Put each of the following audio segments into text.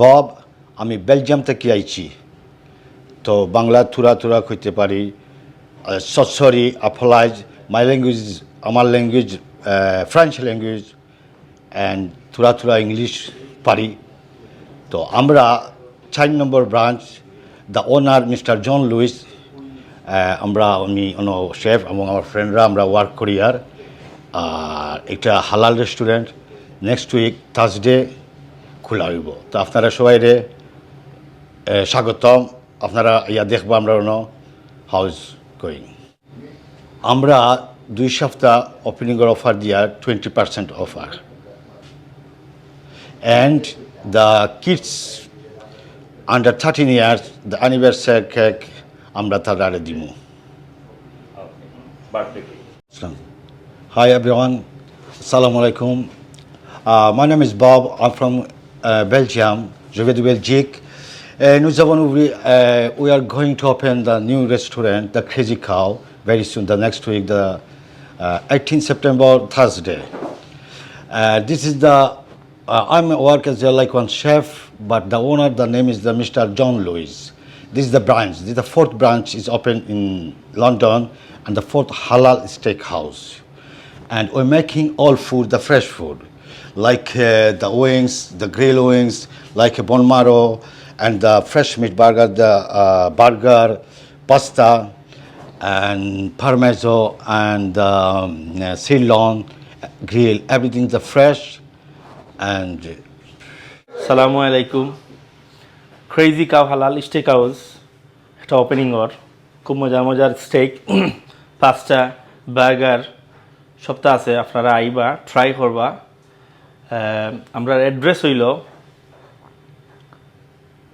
Bob, আমি Belgium থেকে আইছি। তো বাংলা থুরা থুরা কইতে পারি। সরি আফলাইজ, মাই ল্যাঙ্গুয়েজ, আমার ল্যাঙ্গুয়েজ ফ্রেঞ্চ ল্যাঙ্গুয়েজ অ্যান্ড থুরা থুরা ইংলিশ পারি। তো আমরা চার নম্বর branch the owner mister John Lewis আমরা উনি অন শেফ এবং আমার ফ্রেন্ডরা আমরা ওয়ার্ক করি আর। আর হালাল রেস্টুরেন্ট নেক্সট উইক থার্সডে খোলা হইব। তো আপনারা সবাই রে স্বাগতম। আপনারা ইয়া দেখব আমরা অন হাউস গোয়িং আমরা দুই সপ্তাহ ওপেনিংয়ের অফার দিয়া twenty percent offer and the kids under 13 years the anniversary cake আমরা তারা দিমু। Birthday Islam. Hi everyone, Uh, my name is Bob, I'm from uh, Belgium, je viens de Belgique. Et nous avons ouvert, uh, we are going to open the new restaurant, the Crazy Cow, very soon, the next week, the uh, 18 September, Thursday. Uh, this is the, uh, I'm work as a, like one chef, but the owner, the name is the Mr. John Lewis. This is the branch. This is the fourth branch is open in London and the fourth halal steakhouse. And we're making all food, the fresh food, like uh, the wings, the grill wings, like a bone marrow, and the fresh meat burger, the uh, burger, pasta, and parmesan, and um, uh, ceylon, grill, everything the fresh, and সালামু আলাইকুম crazy cow halal steak house একটা opening ওর খুব মজার মজার stake pasta burger সবটা আছে আপনারা আইবা ট্রাই করবা আমরা অ্যাড্রেস হইল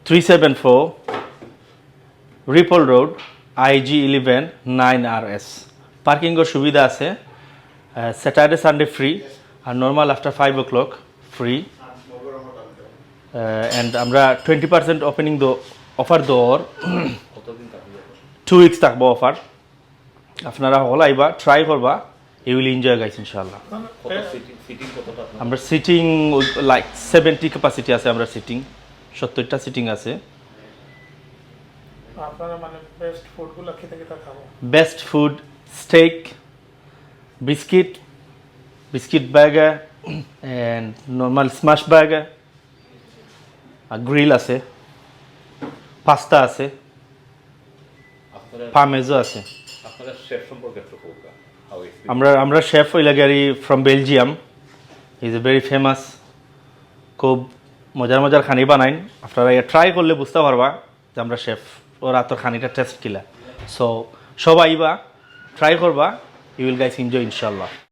three seven four Ripple road I G eleven nine R S পার্কিংয়ের সুবিধা আছে Saturday Sunday free R normal after five o'clock free and আমরা টোয়েন্টি পার্সেন্ট ওপেনিং দো অফার দোর টু উইকস থাকব অফার আপনারা হল আইবা ট্রাই করবা। ইউ উইল এনজয় গাইস ইনশাল্লাহ আমরা সিটিং লাইক সেভেন্টি ক্যাপাসিটি আছে আমরা সিটিং সত্তরটা সিটিং আছে। আপনারা মানে best food steak biscuit biscuit burger and normal smash burger R grill আছে। পাস্তা আছে। পামেজো আছে। শেফ আমরা আমরা chef ওইলাগারি from Belgium is a very famous খুব মজার মজার খানি বানাইন। আপনারা ট্রাই করলে বুঝতে পারবা যে আমরা শেফ, ওরা তোর খানিটা টেস্ট কিলা। সো সবাই বা ট্রাই করবা ইউ উইল গাইস এনজয় ইনশাল্লাহ